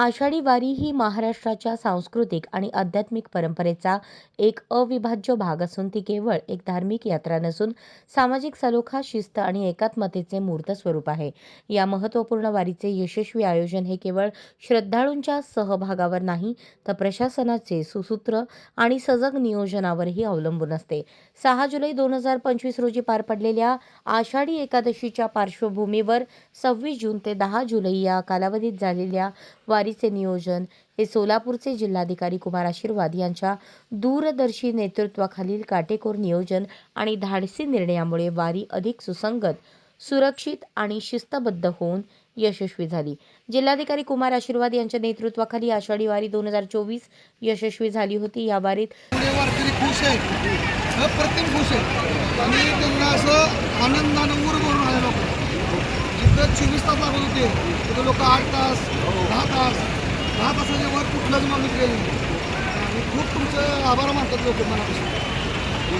आषाढी वारी ही महाराष्ट्राच्या सांस्कृतिक आणि आध्यात्मिक परंपरेचा एक अविभाज्य भाग असून ती केवळ एक धार्मिक यात्रा नसून सामाजिक सलोखा शिस्त आणि एकात्मतेचे मूर्त स्वरूप आहे. या महत्त्वपूर्ण वारीचे यशस्वी आयोजन हे केवळ श्रद्धाळूंच्या सहभागावर नाही तर प्रशासनाचे सुसूत्र आणि सजग नियोजनावरही अवलंबून असते. सहा जुलै दोन हजार पंचवीस रोजी पार पडलेल्या आषाढी एकादशीच्या पार्श्वभूमीवर सव्वीस जून ते दहा जुलै या कालावधीत झालेल्या वारी वारीचे नियोजन हे सोलापूरचे जिल्हाधिकारी कुमार आशीर्वाद यांच्या दूरदर्शी नेतृत्वाखालील काटेकोर नियोजन आणि धाडसी निर्णयामुळे वारी अधिक सुसंगत सुरक्षित आणि शिस्तबद्ध होऊन यशस्वी झाली. जिल्हाधिकारी कुमार आशीर्वाद यांच्या नेतृत्वाखाली आषाढी वारी दोन हजार चोवीस यशस्वी झाली होती. या वारीत पुणे वारकरी खुश आहेत अप्रतिम खुश आहेत आणि त्यांना असं आनंदानं उर भरून आले लोक जिथं चोवीस तास लागत होते तिथं लोक आठ तास दहा तास दहा तासाच्या वर कुठलंच माणूस गेले आणि खूप तुमचं आभार मानतात लोक मनापासून. हो,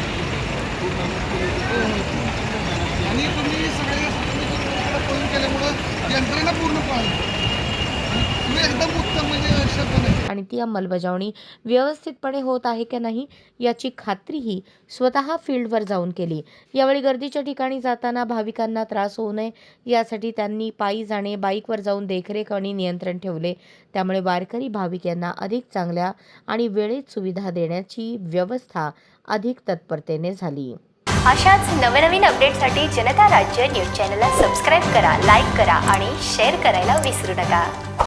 आणि तुम्ही सगळे पळून केल्यामुळं यंत्रणा पूर्ण पाहिजे आणि तुम्ही एकदम उत्तम म्हणजे शब्द नाही आणि ती अंमलबजावणी व्यवस्थितपणे होत आहे की नाही याची खात्रीही स्वतः फील्डवर जाऊन केली. यावेळी गर्दीच्या ठिकाणी जाताना भाविकांना त्रास होऊ नये यासाठी त्यांनी पायी जाणे बाईकवर जाऊन देखरेख आणि नियंत्रण ठेवले. त्यामुळे वारकरी भाविक यांना अधिक चांगल्या आणि वेळेत सुविधा देण्याची व्यवस्था अधिक तत्परतेने झाली. अशाच नवनवीन अपडेटसाठी जनता राज्य न्यूज चॅनलला सबस्क्राईब करा लाईक करा आणि शेअर करायला विसरू नका.